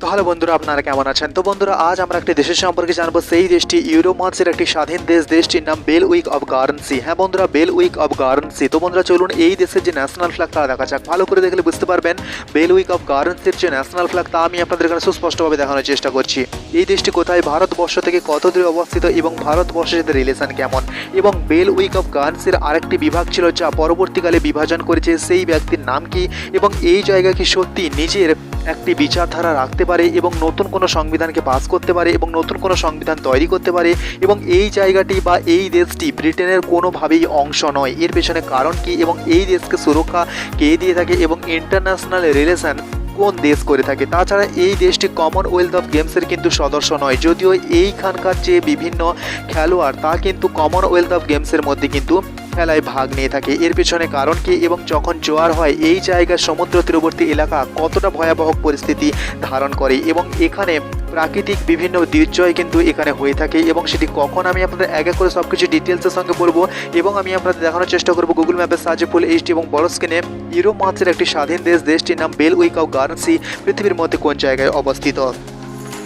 তো হ্যালো বন্ধুরা আপনারা কেমন আছেন? তো বন্ধুরা, আজ আমরা একটি দেশের সম্পর্কে জানব। সেই দেশটি ইউরোমান্সের একটি স্বাধীন দেশ। দেশটির নাম বেল উইক অফ গার্নসি। হ্যাঁ বন্ধুরা বেল উইক অফ গার্নসি। তো বন্ধুরা, চলুন এই দেশের যে ন্যাশনাল ফ্ল্যাগ তা দেখা যাক। ভালো করে দেখলে বুঝতে পারবেন বেল উইক অফ গার্নসির যে ন্যাশনাল ফ্ল্যাগ, তা আমি আপনাদের এখানে সুস্পষ্টভাবে দেখানোর চেষ্টা করছি। এই দেশটি কোথায়? ভারতবর্ষ থেকে কত দূরে অবস্থিত এবং ভারতবর্ষের সাথে রিলেশন কেমন? এবং বেল উইক অফ গার্নসির আরেকটি বিভাগ ছিল, যা পরবর্তীকালে বিভাজন করেছে। সেই ব্যক্তির নাম কি? এবং এই জায়গা কি সত্যি? নিজের একটি বিচারধারা রাখতে পারে এবং নতুন কোনো সংবিধানকে পাস করতে পারে এবং নতুন কোনো সংবিধান তৈরি করতে পারে এবং এই জায়গাটি বা এই দেশটি ব্রিটেনের কোনোভাবেই অংশ নয়। এর পেছনে কারণ কি এবং এই দেশকে সুরক্ষা কে দিয়ে থাকে এবং ইন্টারন্যাশনাল রিলেশন কোন দেশ করে থাকে? তাছাড়া এই দেশটি কমনওয়েলথ অফ গেমসের কিন্তু সদস্য নয়। যদিও এইখানকার যে বিভিন্ন খেলোয়াড়, তা কিন্তু কমনওয়েলথ অফ গেমসের মধ্যে কিন্তু খেলায় ভাগ নিয়ে থাকে। এর পেছনে কারণ কি এবং যখন জোয়ার হয়, এই জায়গার সমুদ্র তীরবর্তী এলাকা কতটা ভয়াবহ পরিস্থিতি ধারণ করে এবং এখানে প্রাকৃতিক বিভিন্ন দুর্জয় কিন্তু এখানে হয়ে থাকে এবং সেটি কখন আমি আপনাদের এক এক করে সব কিছু ডিটেলসের সঙ্গে বলব এবং আমি আপনাদের দেখানোর চেষ্টা করব গুগল ম্যাপের সাহায্যে ফুল এইচডি এবং বড় স্ক্রিনে ইউরোপ মাছের একটি স্বাধীন দেশ, দেশটির নাম বেল উইক অফ গার্নসি পৃথিবীর মধ্যে কোন জায়গায় অবস্থিত?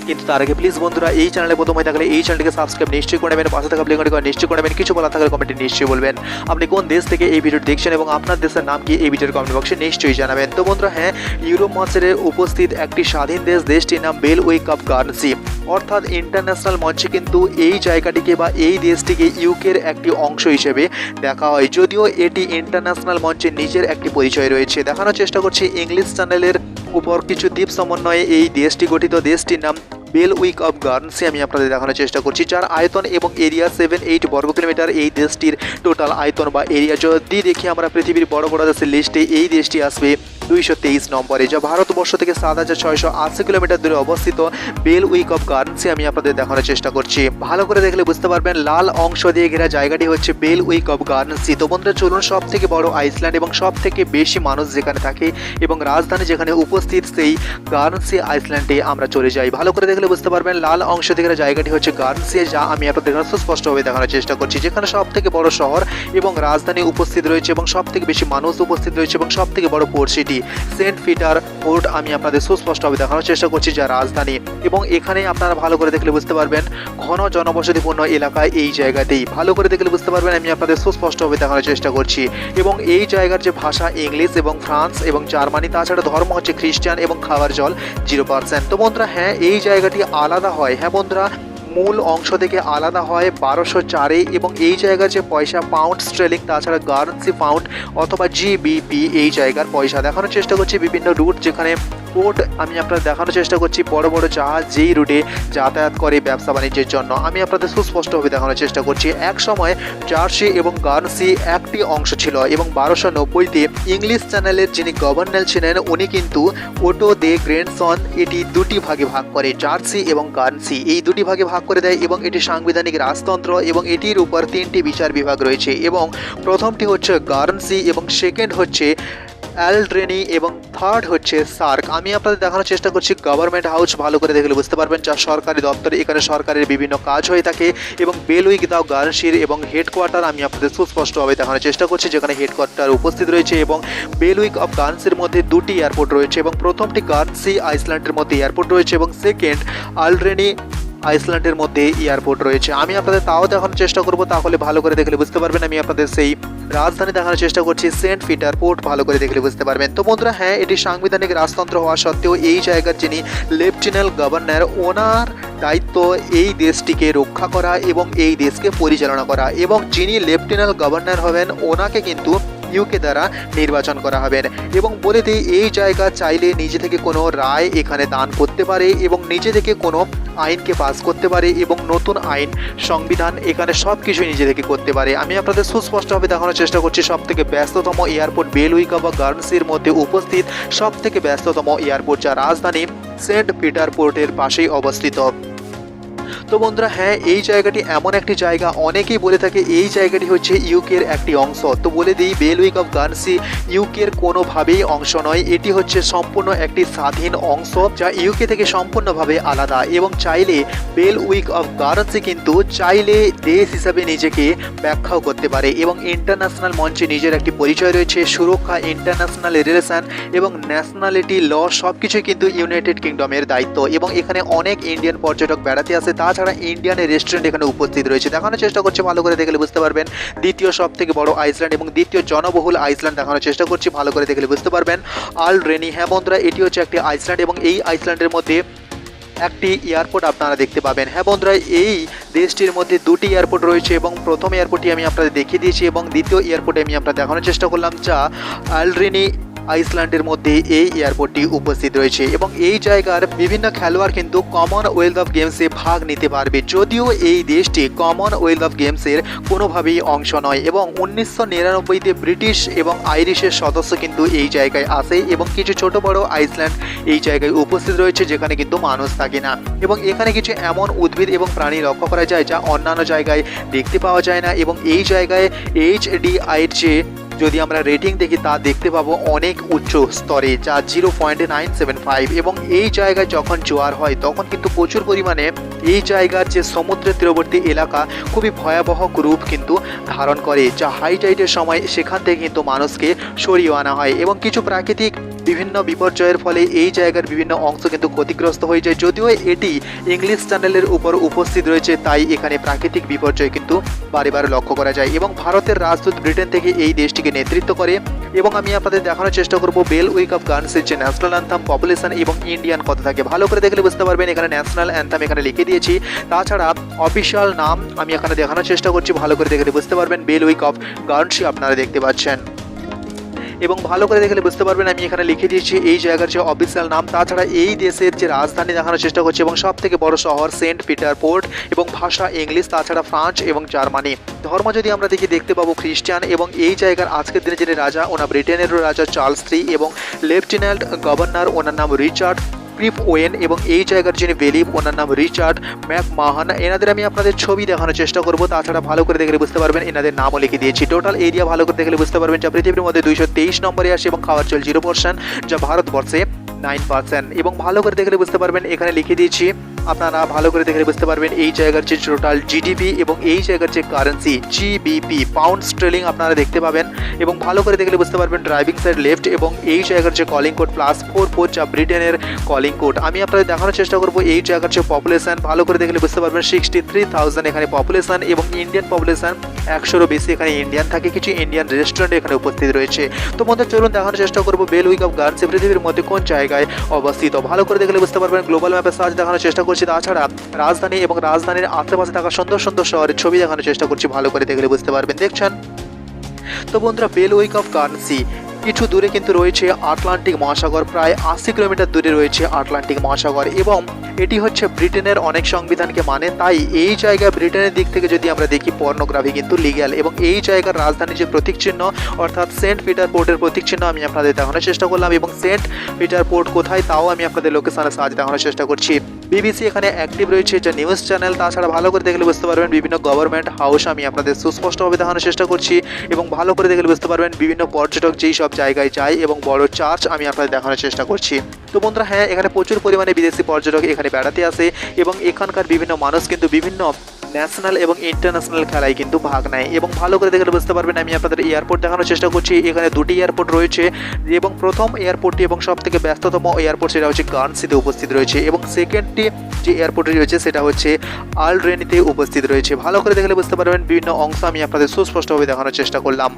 কিন্তু তার আগে প্লিজ বন্ধুরা, এই চ্যানেলে প্রথম হয়ে থাকলে এই চ্যানেলটিকে সাবস্ক্রাইব নিশ্চয়ই করে নেবেন, পাশে থাকা প্লেঙ্গটি নিশ্চয়ই করে নেবেন, কিছু বলা থাকলে কমেন্টে নিশ্চয়ই বলবেন। আপনি কোন দেশ থেকে এই ভিডিওটি দেখছেন এবং আপনার দেশের নাম কি, এই ভিডিওর কমেন্ট বক্সে নিশ্চয়ই জানাবেন। তো বন্ধুরা হ্যাঁ ইউরোপ মহাসাগরে উপস্থিত একটি স্বাধীন দেশ, দেশটির নাম বেল উইক অফ গার্নসি। অর্থাৎ ইন্টারন্যাশনাল মঞ্চে কিন্তু এই জায়গাটিকে বা এই দেশটিকে ইউকের একটি অংশ হিসেবে দেখা হয়। যদিও এটি ইন্টারন্যাশনাল মঞ্চে নিজের একটি পরিচয় রয়েছে। দেখানোর চেষ্টা করছি ইংলিশ চ্যানেলের উপর কিছু দ্বীপ সমন্বয়ে এই দেশটি গঠিত। দেশটির নাম বেল উইক অফ গার্নসি আমি আপনাদের দেখানোর চেষ্টা করছি, যার আয়তন এবং এরিয়া সেভেন এইট বর্গ কিলোমিটার এই দেশটির টোটাল আয়তন বা এরিয়া যদি দেখি আমরা পৃথিবীর বড় বড় দেশের লিস্টে এই দেশটি আসবে দুইশো তেইশ নম্বরে, যা ভারতবর্ষ থেকে সাত হাজার ছয়শো আশি কিলোমিটার দূরে অবস্থিত বেল উইক অফ গার্নসি আমি আপনাদের দেখানোর চেষ্টা করছি। ভালো করে দেখলে বুঝতে পারবেন, লাল অংশ দিয়ে ঘেরা জায়গাটি হচ্ছে বেল উইক অফ গার্নসি তো বন্ধুরা, চলুন সব থেকে বড় আইসল্যান্ড এবং সব থেকে বেশি মানুষ যেখানে থাকে এবং রাজধানী যেখানে উপস্থিত, সেই গার্নসি আইসল্যান্ডে আমরা চলে যাই। ভালো করে দেখলে বুঝতে পারবেন, লাল অংশ ঘেরা জায়গাটি হচ্ছে গার্নসি যা আমি আপনাদের সুস্পষ্টভাবে দেখানোর চেষ্টা করছি। যেখানে সব থেকে বড় শহর এবং রাজধানী উপস্থিত রয়েছে এবং সব থেকে বেশি মানুষ উপস্থিত রয়েছে এবং সব থেকে বড় port city, Saint Peter Port আমি আপনাদের সুস্পষ্টভাবে দেখানোর চেষ্টা করছি, যা রাজধানী। এবং এখানে আপনারা ভালো করে দেখলে বুঝতে পারবেন, ঘন জনবসতিপূর্ণ এলাকায় এই জায়গাতেই। ভালো করে দেখলে বুঝতে পারবেন, আমি আপনাদের সুস্পষ্টভাবে দেখানোর চেষ্টা করছি। এবং এই জায়গার যে ভাষা ইংলিশ এবং ফ্রান্স এবং জার্মানি, তাছাড়া ধর্ম হচ্ছে খ্রিস্টান এবং খাবার জল, জিরো পার্সেন্ট। তো বন্ধুরা হ্যাঁ এই জায়গাটি আলাদা হয়। হ্যাঁ বন্ধুরা, মূল অংশ থেকে আলাদা হয় বারোশো চারে এবং এই জায়গার যে পয়সা পাউন্ড স্ট্রেলিং তাছাড়া গার্নসি পাউন্ড অথবা জিবিপি এই জায়গার পয়সা। দেখানোর চেষ্টা করছি বিভিন্ন রুট যেখানে পোর্ট আমি আপনাদের দেখানোর চেষ্টা করছি বড় বড় জাহাজ, যেই রুটে যাতায়াত করে ব্যবসা বাণিজ্যের জন্য। আমি আপনাদের সুস্পষ্টভাবে দেখানোর চেষ্টা করছি। এক সময় জার্সি এবং গার্নসি একটি অংশ ছিল এবং বারোশো নব্বইতে ইংলিশ চ্যানেলের যিনি গভর্নর ছিলেন, উনি কিন্তু ওটো দে গ্র্যান্ডসন এটি দুটি ভাগে ভাগ করে, জার্সি এবং গার্নসি এই দুটি ভাগে ভাগ করে দেয় এবং এটি সাংবিধানিক রাজতন্ত্র এবং এটির উপর তিনটি বিচার বিভাগ রয়েছে এবং প্রথমটি হচ্ছে গার্নসি এবং সেকেন্ড হচ্ছে অ্যালড্রেনি এবং থার্ড হচ্ছে সার্ক। আমি আপনাদের দেখানোর চেষ্টা করছি গভর্নমেন্ট হাউস ভালো করে দেখলে বুঝতে পারবেন, যা সরকারি দপ্তরে, এখানে সরকারের বিভিন্ন কাজ হয়ে থাকে এবং বেলুইক দাও গার্নসির এবং হেডকোয়ার্টার আমি আপনাদের সুস্পষ্টভাবে দেখানোর চেষ্টা করছি, যেখানে হেডকোয়ার্টার উপস্থিত রয়েছে এবং বেলুইক অফ গার্নসির মধ্যে দুটি এয়ারপোর্ট রয়েছে এবং প্রথমটি গার্নসি আইসল্যান্ডের মধ্যে এয়ারপোর্ট রয়েছে এবং সেকেন্ড আলড্রেনি আইসল্যান্ডের মধ্যে এয়ারপোর্ট রয়েছে। আমি আপনাদের তাও দেখানোর চেষ্টা করব, তাহলে ভালো করে দেখলে বুঝতে পারবেন। আমি আপনাদের সেই রাজধানী দেখানোর চেষ্টা করছি, সেন্ট পিটার পোর্ট, ভালো করে দেখলে বুঝতে পারবেন। তো বন্ধুরা হ্যাঁ এটি সাংবিধানিক রাজতন্ত্র হওয়া সত্ত্বেও এই জায়গার যিনি লেফটেন্যান্ট গভর্নর, ওনার দায়িত্ব এই দেশটিকে রক্ষা করা এবং এই দেশকে পরিচালনা করা। এবং যিনি লেফটেন্যান্ট গভর্নর হবেন, ওনাকে কিন্তু ইউকে দ্বারা নির্বাচন করা হবেন এবং বলে দিই, এই জায়গা চাইলে নিজে থেকে কোনো রায় এখানে দান করতে পারে এবং নিজে থেকে কোনো আইনকে পাস করতে পারে এবং নতুন আইন, সংবিধান এখানে সব কিছুই নিজে থেকে করতে পারে। আমি আপনাদের সুস্পষ্টভাবে দেখানোর চেষ্টা করছি সব থেকে ব্যস্ততম এয়ারপোর্ট বেলউইকা বা গার্নসির মধ্যে উপস্থিত সব থেকে ব্যস্ততম এয়ারপোর্ট, যা রাজধানী সেন্ট পিটারপোর্টের পাশেই অবস্থিত। তো বন্ধুরা হ্যাঁ এই জায়গাটি এমন একটি জায়গা, অনেকেই বলে থাকে এই জায়গাটি হচ্ছে ইউকের একটি অংশ। তো বলে দিই বেলউইক অফ গার্নসি ইউকের কোনোভাবেই অংশ নয়। এটি হচ্ছে সম্পূর্ণ একটি স্বাধীন অংশ, যা ইউকে থেকে সম্পূর্ণভাবে আলাদা। এবং চাইলে বেল উইক অফ গার্নসি কিন্তু চাইলে দেশ হিসাবে নিজেকে ব্যাখ্যাও করতে পারে। এবং ইন্টারন্যাশনাল মঞ্চে নিজের একটি পরিচয় রয়েছে, সুরক্ষা ইন্টারন্যাশনাল রিলেশন এবং ন্যাশনালিটি ল সব কিছুই কিন্তু ইউনাইটেড কিংডমের দায়িত্ব। এবং এখানে অনেক ইন্ডিয়ান পর্যটক বেড়াতে আসে, তাছাড়া ইন্ডিয়ান রেস্টুরেন্ট এখানে উপস্থিত রয়েছে। দেখানোর চেষ্টা করছে, ভালো করে দেখলে বুঝতে পারবেন। দ্বিতীয় সব থেকে বড় আইসল্যান্ড এবং দ্বিতীয় জনবহুল আইসল্যান্ড দেখানোর চেষ্টা করছি, ভালো করে দেখলে বুঝতে পারবেন। আল রেনি হ্যাঁ বন্ধুরা, এটি হচ্ছে একটি আইসল্যান্ড এবং এই আইসল্যান্ডের মধ্যে একটি এয়ারপোর্ট আপনারা দেখতে পাবেন। হ্যাঁ বন্ধুরা, এই দেশটির মধ্যে দুটি এয়ারপোর্ট রয়েছে এবং প্রথম এয়ারপোর্টটি আমি আপনাদের দেখিয়ে দিয়েছি এবং দ্বিতীয় এয়ারপোর্টে আমি আপনাদের দেখানোর চেষ্টা করলাম, যা আলরেনি আইসল্যান্ডের মধ্যে এই এয়ারপোর্টটি উপস্থিত রয়েছে এবং এই জায়গার বিভিন্ন খেলোয়াড় কিন্তু কমনওয়েলথ অফ গেমসে ভাগ নিতে পারবে। যদিও এই দেশটি কমনওয়েলথ অফ গেমসের কোনোভাবেই অংশ নয় এবং উনিশশো নিরানব্বইতে ব্রিটিশ এবং আইরিশের সদস্য কিন্তু এই জায়গায় আসে এবং কিছু ছোট বড় আইসল্যান্ড এই জায়গায় উপস্থিত রয়েছে যেখানে কিন্তু মানুষ থাকে না। এবং এখানে কিছু এমন উদ্ভিদ এবং প্রাণী লক্ষ্য করা যায় যা অন্যান্য জায়গায় দেখতে পাওয়া যায় না এবং এই জায়গায় এইচডিআইয়ের চেয়ে যদি আমরা রেটিং দেখি, তা দেখতে পাবো অনেক উচ্চ স্তরে, যা zero point nine seven five এবং এই জায়গায় যখন জোয়ার হয়, তখন কিন্তু প্রচুর পরিমাণে এই জায়গার যে সমুদ্রের তীরবর্তী এলাকা খুবই ভয়াবহ রূপ কিন্তু ধারণ করে, যা হাই টাইডের সময় সেখান থেকে কিন্তু মানুষকে সরিয়ে আনা হয় এবং কিছু প্রাকৃতিক বিভিন্ন বিপর্যয়ের ফলে এই জায়গার বিভিন্ন অংশ কিন্তু ক্ষতিগ্রস্ত হয়ে যায়। যদিও এটি ইংলিশ চ্যানেলের উপর উপস্থিত রয়েছে, তাই এখানে প্রাকৃতিক বিপর্যয় কিন্তু বারে বারে লক্ষ্য করা যায়। এবং ভারতের রাজদূত ব্রিটেন থেকে এই দেশটিকে নেতৃত্ব করে এবং আমি আপনাদের দেখানোর চেষ্টা করব বেল উইক অফ গানসের যে ন্যাশনাল অ্যান্থাম, পপুলেশন এবং ইন্ডিয়ান কত থাকে ভালো করে দেখলে বুঝতে পারবেন এখানে ন্যাশনাল অ্যান্থাম এখানে লিখে দিয়েছি। তাছাড়া অফিসিয়াল নাম আমি এখানে দেখানোর চেষ্টা করছি, ভালো করে দেখলে বুঝতে পারবেন। বেল উইক অফ গার্নসি আপনারা দেখতে পাচ্ছেন। এবং ভালো করে দেখলে বুঝতে পারবেন, আমি এখানে লিখে দিয়েছি এই জায়গার যে অফিসিয়াল নাম, তাছাড়া এই দেশের যে রাজধানী দেখানোর চেষ্টা করছে এবং সব থেকে বড় শহর সেন্ট পিটার পোর্ট এবং ভাষা ইংলিশ, তাছাড়া ফ্রান্স এবং জার্মানি। ধর্ম যদি আমরা দেখি, দেখতে পাবো খ্রিস্টান এবং এই জায়গার আজকের দিনে যিনি রাজা ওনা ব্রিটেনেরও রাজা চার্লস থ্রি এবং লেফটেন্যান্ট গভর্নর, ওনার নাম রিচার্ড ক্রিপ ওয়েন এবং এই জায়গার যিনি বেলিভ ওনার নাম রিচার্ড ম্যাক মাহান এনাদের আমি আপনাদের ছবি দেখানোর চেষ্টা করব। তাছাড়া ভালো করে দেখলে বুঝতে পারবেন এনাদের নামও লিখে দিয়েছি। টোটাল এরিয়া ভালো করে দেখলে বুঝতে পারবেন যা পৃথিবীর মধ্যে দুইশো তেইশ নম্বরে আসে এবং খাওয়ার চল জিরো পার্সেন্ট যা ভারতবর্ষে নাইন পার্সেন্ট এবং ভালো করে দেখলে বুঝতে পারবেন এখানে লিখে দিয়েছি আপনারা ভালো করে দেখলে বুঝতে পারবেন, এই জায়গার যে টোটাল জিডিপি এবং এই জায়গার যে কারেন্সি জিবিপি পাউন্ড স্ট্রেলিং আপনারা দেখতে পাবেন এবং ভালো করে দেখলে বুঝতে পারবেন ড্রাইভিং সাইড লেফট এবং এই জায়গার যে calling code plus four four যা ব্রিটেনের কলিং কোড আমি আপনাদের দেখানোর চেষ্টা করব, এই জায়গার যে পপুলেশন ভালো করে দেখলে বুঝতে পারবেন সিক্সটি থ্রি থাউজেন্ড এখানে পপুলেশন এবং ইন্ডিয়ান পপুলেশন একশোরও বেশি এখানে ইন্ডিয়ান থাকে, কিছু ইন্ডিয়ান রেস্টুরেন্ট এখানে উপস্থিত রয়েছে। তো মধ্যে চলুন দেখানোর চেষ্টা করব বেল উইক অফ গার্ডস পৃথিবীর মধ্যে কোন জায়গায় অবস্থিত। ভালো করে দেখলে বুঝতে পারবেন গ্লোবাল ম্যাপে সার্চ দেখানোর চেষ্টা তাছাড়া রাজধানী এবং রাজধানীর আশেপাশে থাকা সুন্দর সুন্দর শহরের ছবি দেখানোর চেষ্টা করছি, ভালো করে দেখলে বুঝতে পারবেন। দেখছেন? তো বন্ধুরা বেল উইক অফ গার্নসি কিছু দূরে কিন্তু রয়েছে আটলান্টিক মহাসাগর, প্রায় আশি কিলোমিটার দূরে রয়েছে আটলান্টিক মহাসাগর এবং এটি হচ্ছে ব্রিটেনের অনেক সংবিধানকে মানে তাই এই জায়গায় ব্রিটেনের দিক থেকে যদি আমরা দেখি, পর্নোগ্রাফি কিন্তু লিগ্যাল এবং এই জায়গার রাজধানীর যে প্রতীক চিহ্ন, অর্থাৎ সেন্ট পিটার পোর্টের প্রতীক চিহ্ন আমি আপনাদের দেখানোর চেষ্টা করলাম এবং সেন্ট পিটার পোর্ট কোথায়, তাও আমি আপনাদের লোকেশনের সাহায্যে দেখানোর চেষ্টা করছি। বিবিসি এখানে অ্যাক্টিভ রয়েছে যে নিউজ চ্যানেল তাছাড়া ভালো করে দেখলে বুঝতে পারবেন বিভিন্ন গভর্নমেন্ট হাউস আমি আপনাদের সুস্পষ্টভাবে দেখানোর চেষ্টা করছি এবং ভালো করে দেখলে বুঝতে পারবেন বিভিন্ন পর্যটক যেই সব জায়গায় যায় এবং বড় চার্চ আমি আপনাদের দেখানোর চেষ্টা করছি। তো বন্ধুরা হ্যাঁ এখানে প্রচুর পরিমাণে বিদেশি পর্যটক এখানে বেড়াতে আসে এবং এখানকার বিভিন্ন মানুষ কিন্তু বিভিন্ন ন্যাশনাল এবং ইন্টারন্যাশনাল খেলায় কিন্তু ভাগ নেয়। এবং ভালো করে দেখলে বুঝতে পারবেন, আমি আপনাদের এয়ারপোর্ট দেখানোর চেষ্টা করছি। এখানে দুটি এয়ারপোর্ট রয়েছে, এবং প্রথম এয়ারপোর্টটি এবং সব থেকে ব্যস্ততম এয়ারপোর্ট সেটা হচ্ছে গানসিতে উপস্থিত রয়েছে। এবং সেকেন্ডটি যে এয়ারপোর্টটি রয়েছে, সেটা হচ্ছে আলরেনিতে উপস্থিত রয়েছে। ভালো করে দেখলে বুঝতে পারবেন, বিভিন্ন অংশ আমি আপনাদের সুস্পষ্টভাবে দেখানোর চেষ্টা করলাম।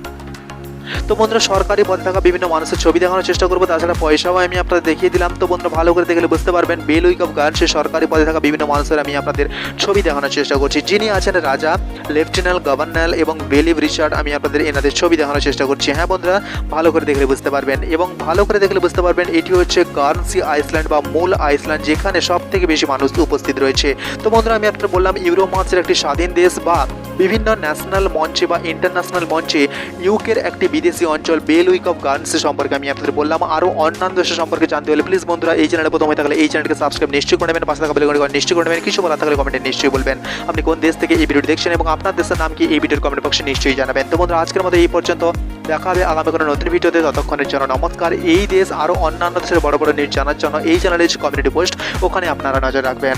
তো বন্ধুরা, সরকারি পদে থাকা বিভিন্ন মানুষের ছবি দেখানোর চেষ্টা করব। তাছাড়া পয়সাও আমি আপনাদের দেখিয়ে দিলাম। তো বন্ধুরা, ভালো করে দেখলে বুঝতে পারবেন, বেল উইক অফ গার্ড সে সরকারি পদে থাকা বিভিন্ন মানুষের আমি আপনাদের ছবি দেখানোর চেষ্টা করছি। যিনি আছেন রাজা, লেফটেন্যান্ট গভর্নর এবং বেলিভ রিচার্ড, আমি আপনাদের এনাদের ছবি দেখানোর চেষ্টা করছি। হ্যাঁ বন্ধুরা, ভালো করে দেখলে বুঝতে পারবেন এবং ভালো করে দেখলে বুঝতে পারবেন, এটি হচ্ছে গার্নসি আইসল্যান্ড বা মূল আইসল্যান্ড, যেখানে সব থেকে বেশি মানুষ উপস্থিত রয়েছে। তো বন্ধুরা, আমি আপনাদের বললাম ইউরো মাসের একটি স্বাধীন দেশ বা বিভিন্ন ন্যাশনাল মঞ্চে বা ইন্টারন্যাশনাল মঞ্চে ইউকের একটি বিদেশি অঞ্চল বেল উইক অফ গার্ডেন্স সম্পর্কে আমি আপনাদের বললাম। আরও অন্যান্য দেশের সম্পর্কে জানতে হলে প্লিজ বন্ধুরা এই চ্যানেলে প্রথমে থাকলে এই চ্যানেলকে সাবস্ক্রাইব নিশ্চয়ই করে নেবেন, পাশে থাকা বেলগুলো নিশ্চয়ই করে নেবেন, কিছু বলা থাকলে কমেন্টে নিশ্চয়ই বলবেন। আপনি কোন দেশ থেকে এই ভিডিওটি দেখছেন এবং আপনার দেশের নাম কি এই ভিডিওর কমেন্ট বক্সে নিশ্চয়ই জানাবেন। তো বন্ধুরা, আজকের মতো এই পর্যন্ত। দেখা হবে আগামী কোনো নতুন ভিডিওতে, ততক্ষণের জন্য নমস্কার। এই দেশ আরও অন্যান্য দেশের বড় বড় নিউজ জানার জন্য এই চ্যানেলের কমিউনিটি পোস্ট ওখানে আপনারা নজর রাখবেন।